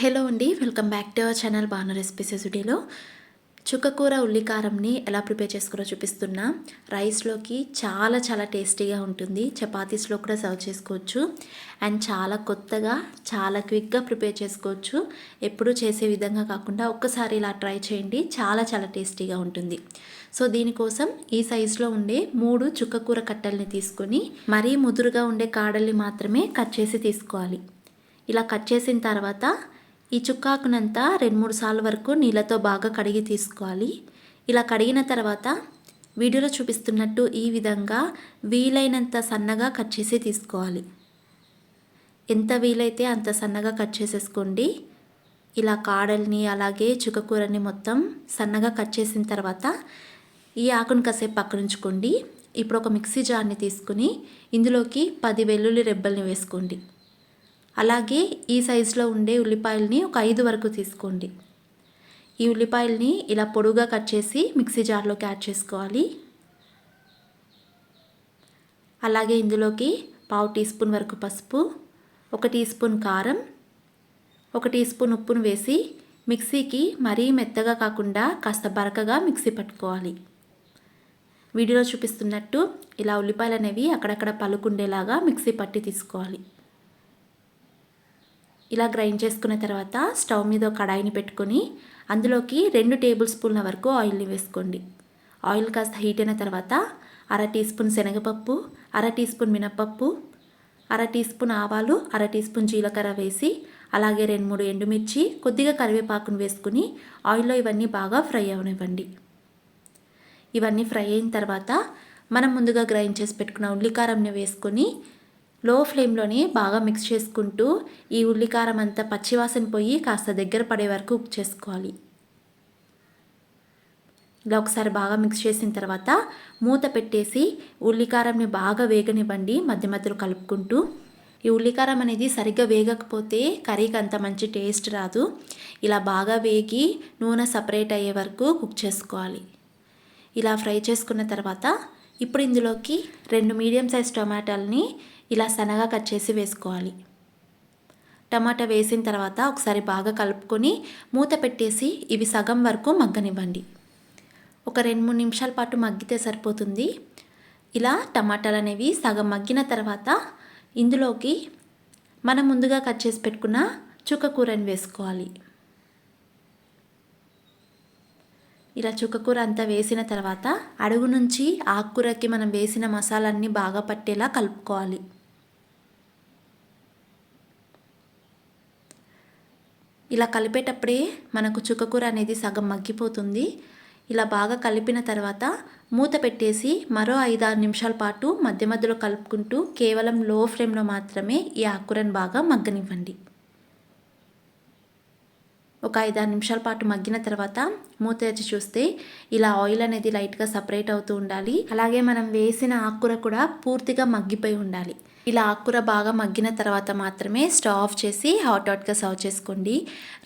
Hello అండి welcome back to our channel Bhanu recipes ఎసుడీలో చుక్కకూర ఉల్లికారంని ఎలా ప్రిపేర్ చేసుకోరో చూపిస్తున్నా. రైస్లోకి చాలా చాలా టేస్టీగా ఉంటుంది. చపాతీస్లో కూడా సర్వ్ చేసుకోవచ్చు. అండ్ చాలా కొత్తగా చాలా క్విక్గా ప్రిపేర్ చేసుకోవచ్చు. ఎప్పుడూ చేసే విధంగా కాకుండా ఒక్కసారి ఇలా ట్రై చేయండి. చాలా చాలా టేస్టీగా ఉంటుంది. సో దీనికోసం ఈ సైజులో ఉండే మూడు చుక్కకూర కట్టల్ని తీసుకొని మరీ ముదురుగా ఉండే కాడల్ని మాత్రమే కట్ చేసి తీసుకోవాలి. ఇలా కట్ చేసిన తర్వాత ఈ చుక్కాకునంతా రెండు మూడు సార్లు వరకు నీళ్ళతో బాగా కడిగి తీసుకోవాలి. ఇలా కడిగిన తర్వాత వీడియోలో చూపిస్తున్నట్టు ఈ విధంగా వీలైనంత సన్నగా కట్ చేసి తీసుకోవాలి. ఎంత వీలైతే అంత సన్నగా కట్ చేసేసుకోండి. ఇలా కాడల్ని అలాగే చుక్కకూరని మొత్తం సన్నగా కట్ చేసిన తర్వాత ఈ ఆకును కాసేపు పక్కనుంచుకోండి. ఇప్పుడు ఒక మిక్సీ జార్ని తీసుకుని ఇందులోకి పది వెల్లుల్లి రెబ్బల్ని వేసుకోండి. అలాగే ఈ సైజులో ఉండే ఉల్లిపాయలని ఒక ఐదు వరకు తీసుకోండి. ఈ ఉల్లిపాయల్ని ఇలా పొడుగా కట్ చేసి మిక్సీ జార్లోకి యాడ్ చేసుకోవాలి. అలాగే ఇందులోకి పావు టీ స్పూన్ వరకు పసుపు ఒక టీ స్పూన్ కారం ఒక టీ స్పూన్ ఉప్పును వేసి మిక్సీకి మరీ మెత్తగా కాకుండా కాస్త బరకగా మిక్సీ పట్టుకోవాలి. వీడియోలో చూపిస్తున్నట్టు ఇలా ఉల్లిపాయలు అనేవి అక్కడక్కడ పలుకుండేలాగా మిక్సీ పట్టి తీసుకోవాలి. ఇలా గ్రైండ్ చేసుకున్న తర్వాత స్టవ్ మీద కడాయిని పెట్టుకొని అందులోకి రెండు టేబుల్ స్పూన్ల వరకు ఆయిల్ని వేసుకోండి. ఆయిల్ కాస్త హీట్ అయిన తర్వాత అర టీ స్పూన్ శనగపప్పు అర టీ స్పూన్ మినపప్పు అర టీ స్పూన్ ఆవాలు అర టీ స్పూన్ జీలకర్ర వేసి అలాగే రెండు మూడు ఎండుమిర్చి కొద్దిగా కరివేపాకును వేసుకుని ఆయిల్లో ఇవన్నీ బాగా ఫ్రై అవనివ్వండి. ఇవన్నీ ఫ్రై అయిన తర్వాత మనం ముందుగా గ్రైండ్ చేసి పెట్టుకున్న ఉల్లికారంని వేసుకొని లో ఫ్లేమ్లోనే బాగా మిక్స్ చేసుకుంటూ ఈ ఉల్లికారం అంతా పచ్చివాసన పోయి కాస్త దగ్గర పడే వరకు కుక్ చేసుకోవాలి. ఇలా ఒకసారి బాగా మిక్స్ చేసిన తర్వాత మూత పెట్టేసి ఉల్లికారంని బాగా వేగనివ్వండి. మధ్య మధ్యలో కలుపుకుంటూ ఈ ఉల్లికారం అనేది సరిగ్గా వేగకపోతే కర్రీకి అంత మంచి టేస్ట్ రాదు. ఇలా బాగా వేగి నూనె సపరేట్ అయ్యే వరకు కుక్ చేసుకోవాలి. ఇలా ఫ్రై చేసుకున్న తర్వాత ఇప్పుడు ఇందులోకి రెండు మీడియం సైజ్ టొమాటోల్ని ఇలా సన్నగా కట్ చేసి వేసుకోవాలి. టమాటా వేసిన తర్వాత ఒకసారి బాగా కలుపుకొని మూత పెట్టేసి ఇవి సగం వరకు మగ్గనివ్వండి. ఒక రెండు మూడు నిమిషాల పాటు మగ్గితే సరిపోతుంది. ఇలా టమాటాలు అనేవి సగం మగ్గిన తర్వాత ఇందులోకి మనం ముందుగా కట్ చేసి పెట్టుకున్న చుక్క కూరని వేసుకోవాలి. ఇలా చుక్కకూర అంతా వేసిన తర్వాత అడుగు నుంచి ఆకుకూరకి మనం వేసిన మసాలన్నీ బాగా పట్టేలా కలుపుకోవాలి. ఇలా కలిపేటప్పుడే మనకు చుక్కకూర అనేది సగం మగ్గిపోతుంది. ఇలా బాగా కలిపిన తర్వాత మూత పెట్టేసి మరో ఐదు ఆరు నిమిషాల పాటు మధ్య మధ్యలో కలుపుకుంటూ కేవలం లో ఫ్లేమ్లో మాత్రమే ఈ ఆకుకూరను బాగా మగ్గనివ్వండి. ఒక ఐదారు నిమిషాల పాటు మగ్గిన తర్వాత మూత తెరిచి చూస్తే ఇలా ఆయిల్ అనేది లైట్గా సపరేట్ అవుతూ ఉండాలి. అలాగే మనం వేసిన ఆకుకూర కూడా పూర్తిగా మగ్గిపోయి ఉండాలి. ఇలా ఆకుకూర బాగా మగ్గిన తర్వాత మాత్రమే స్టవ్ ఆఫ్ చేసి హాట్ హాట్గా సర్వ్ చేసుకోండి.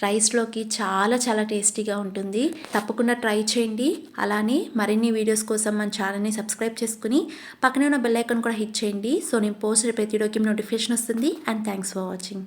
రైస్లోకి చాలా చాలా టేస్టీగా ఉంటుంది. తప్పకుండా ట్రై చేయండి. అలానే మరిన్ని వీడియోస్ కోసం మన ఛానల్ని సబ్స్క్రైబ్ చేసుకుని పక్కనే ఉన్న బెల్ ఐకాన్ కూడా హిట్ చేయండి. సో నేను పోస్ట్ ప్రతి వీడియోకి నోటిఫికేషన్ వస్తుంది. And thanks for watching.